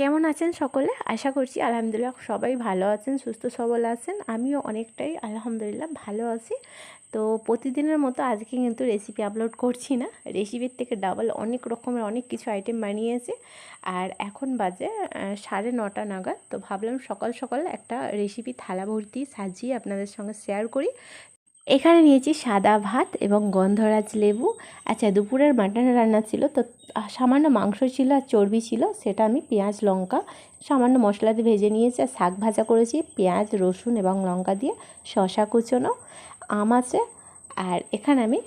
কেমন আছেন সকলে? আশা করছি আলহামদুলিল্লাহ সবাই ভালো আছেন, সুস্থ সবল আছেন। আমিও অনেকটাই আলহামদুলিল্লাহ ভালো আছি। তো প্রতিদিনের মতো আজকে কিন্তু রেসিপি আপলোড করছি না। রেসিপির থেকে ডাবল অনেক রকমের অনেক কিছু আইটেম বানিয়েছি। আর এখন বাজে সাড়ে নটা নাগাদ। তো ভাবলাম সকাল সকাল একটা রেসিপি থালা ভর্তি সাজিয়ে আপনাদের সঙ্গে শেয়ার করি। এখানে নিয়েছি সাদা ভাত এবং গন্ধরাজ লেবু। আচ্ছা দুপুরের মাটন রান্না ছিল, তো সামান্য মাংস ছিল আর চর্বি ছিল, সেটা আমি পেঁয়াজ, লঙ্কা, সামান্য মশলা দিয়ে ভেজে নিয়েছি আর শাক ভাজা করেছি, পেঁয়াজ, রসুন এবং লঙ্কা দিয়ে শশা কুচোনো, আম আছে, আর এখানে আমি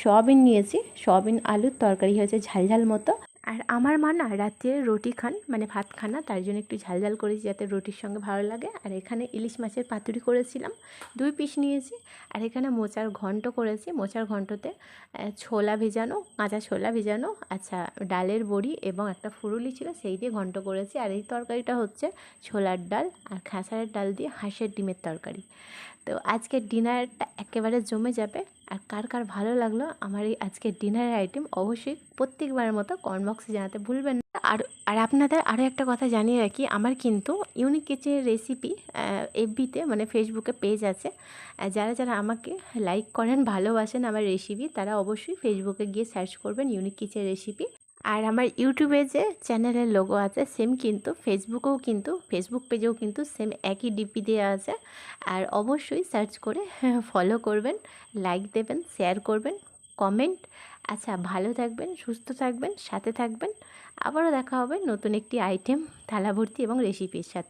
সয়াবিন নিয়েছি, সয়াবিন আলুর তরকারি হয়েছে ঝালঝাল মতো। আর আমার মা না রাত্রে রুটি খান মানে ভাত খান তার জন্য একটু ঝালঝাল করেছি যাতে রুটির সঙ্গে ভালো লাগে। আর এখানে ইলিশ মাছের পাতুরি করেছিলাম, দুই পিস নিয়েছি। আর এখানে মোচার ঘন্ট করেছি, মোচার ঘন্টতে ছোলা ভেজানো, কাঁচা ছোলা ভেজানো আচ্ছা ডালের বড়ি এবং একটা ফুরুলি ছিল, সেই দিয়ে ঘন্ট করেছি। আর এই তরকারিটা হচ্ছে ছোলার ডাল আর খাসারের ডাল দিয়ে হাঁসের ডিমের তরকারি। তো আজকের ডিনারটা একেবারে জমে যাবে। আর কার কার ভালো লাগল আমার এই আজকের ডিনারের আইটেম অবশ্যই প্রত্যেকবারের মতো কমেন্ট জানাতে ভুলবেন না। আর আর আপনাদের আরও একটা কথা জানিয়ে রাখি, আমার কিন্তু ইউনিক কিচেনের রেসিপি এফবিতে মানে ফেসবুকে পেজ আছে। যারা যারা আমাকে লাইক করেন, ভালোবাসেন আমার রেসিপি তারা অবশ্যই ফেসবুকে গিয়ে সার্চ করবেন ইউনিক কিচেন রেসিপি আর আমার ইউটিউবে যে চ্যানেলের লোগো আছে সেম কিন্তু ফেসবুকেও কিন্তু ফেসবুক পেজেও কিন্তু সেম একই ডিপি দেওয়া আছে। আর অবশ্যই সার্চ করে ফলো করবেন লাইক দেবেন শেয়ার করবেন কমেন্ট আচ্ছা ভালো থাকবেন, সুস্থ থাকবেন, সাথে থাকবেন। আবারও দেখা হবে নতুন একটি আইটেম থালাভর্তি এবং রেসিপির সাথে।